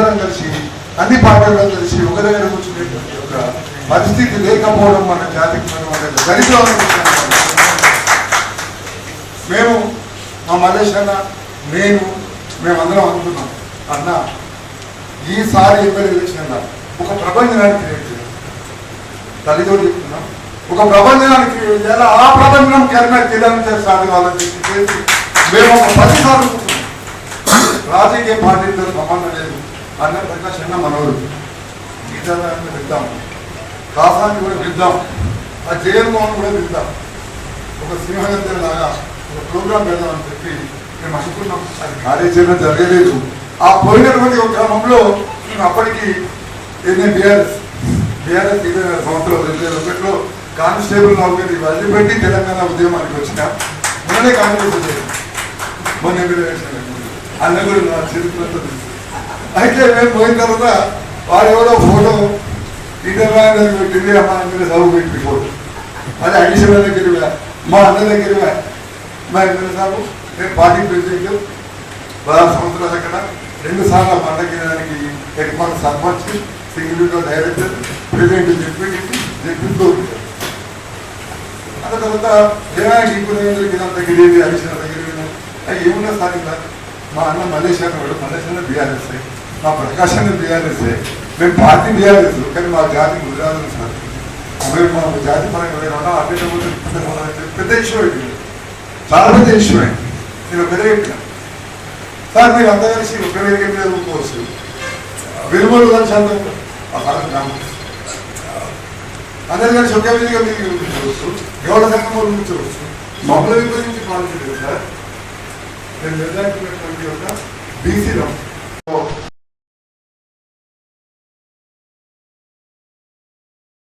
అందరం కలిసి అన్ని పార్టీల్లో కలిసి ఒక దగ్గర కూర్చునేటువంటి ఒక పరిస్థితి లేకపోవడం మన జాతికి మనం దరిద్రం మేము మా మలేష్ అన్న నేను మేమందరం అనుకున్నాం అన్న ఈసారి ఎమ్మెల్యే ఎలక్షన్ ఒక ప్రపంచానికి క్రియేట్ చేయాలి. తల్లితో చెప్తున్నాం ఒక ప్రపంచానికి క్రియేట్ చేయాలి? ఆ ప్రపంచం కెరమే తెలియని సాధకాలని చెప్పి మేము ఒక పది సార్లు రాజకీయ పార్టీలతో సంబంధం లేదు. అన్న ప్రకాష్ అన్న మనోడు గీతా వెళ్దాం కాసాన్ని కూడా వెళ్దాం ఆ జయన్మోహన్ కూడా వెళ్దాం ఒక సింహగంధం లాగా ఒక ప్రోగ్రాం పెడదామని చెప్పి మేము అనుకున్నాం అది కార్యాచరణ జరగలేదు. ఆ పోయినటువంటి ఒక క్రమంలో మేము అప్పటికి ఏదైనా బీఆర్ఎస్ బీఆర్ఎస్ ఇరవై సంవత్సరాలు రెండు వేల ఒకటిలో కానిస్టేబుల్ నౌకరి వదిలిపెట్టి తెలంగాణ ఉద్యమానికి వచ్చిన. మొన్ననే కాంగ్రెస్ వచ్చేది మొన్న ఎమ్మెల్యే అన్న కూడా నా చరిత్రతో తెలుసు. అయితే మేము పోయిన తర్వాత వాడు ఎవరో ఫోటో ఇంటర్వ్యూ పెట్టింది అమ్మ మీద చదువు పెట్టి ఫోటో. అది అడిషనల్ దగ్గర మా అన్న దగ్గర మా ఇద్దరు సాగు నేను పార్టీ ప్రెసిడెంట్ పదహారు సంవత్సరాల అక్కడ రెండు సార్లు పండగడానికి head master sarpanch single director president చెప్పి చెప్పిస్తూ ఉంటారు అన్న తర్వాత జనానికి ఇప్పుడు దగ్గర గిరి అడిషనల్ దగ్గర అవి ఏమున్నా సార్ ఇలా మా అన్న మలేషియా వాడు మలేషియా బీఆర్ఎస్ మా ప్రకాశంలో బీఆర్ఎస్ మేము పార్టీ బీఆర్ఎస్ కానీ మా జాతి గుజరాత్ సార్. మేము మా జాతి పరంగా వేరే అడ్డకపోతే పెద్ద ఇష్యూ అయింది చాలా పెద్ద ఇష్యూ అయింది నేను ఒకరే చెప్పిన. సార్ మీరు అంతా కలిసి ఒకరే వేరే చదువుకోవచ్చు వెలువలు కలిసి అందరూ అందరు కలిసి ఒకే విధంగా మీరు ఉంచవచ్చు గౌడ సంఘం ఉంచవచ్చు మమ్మల్ని విభజించి పాలించలేదు సార్. నేను నిర్ణయించినటువంటి ఒక బీసీలో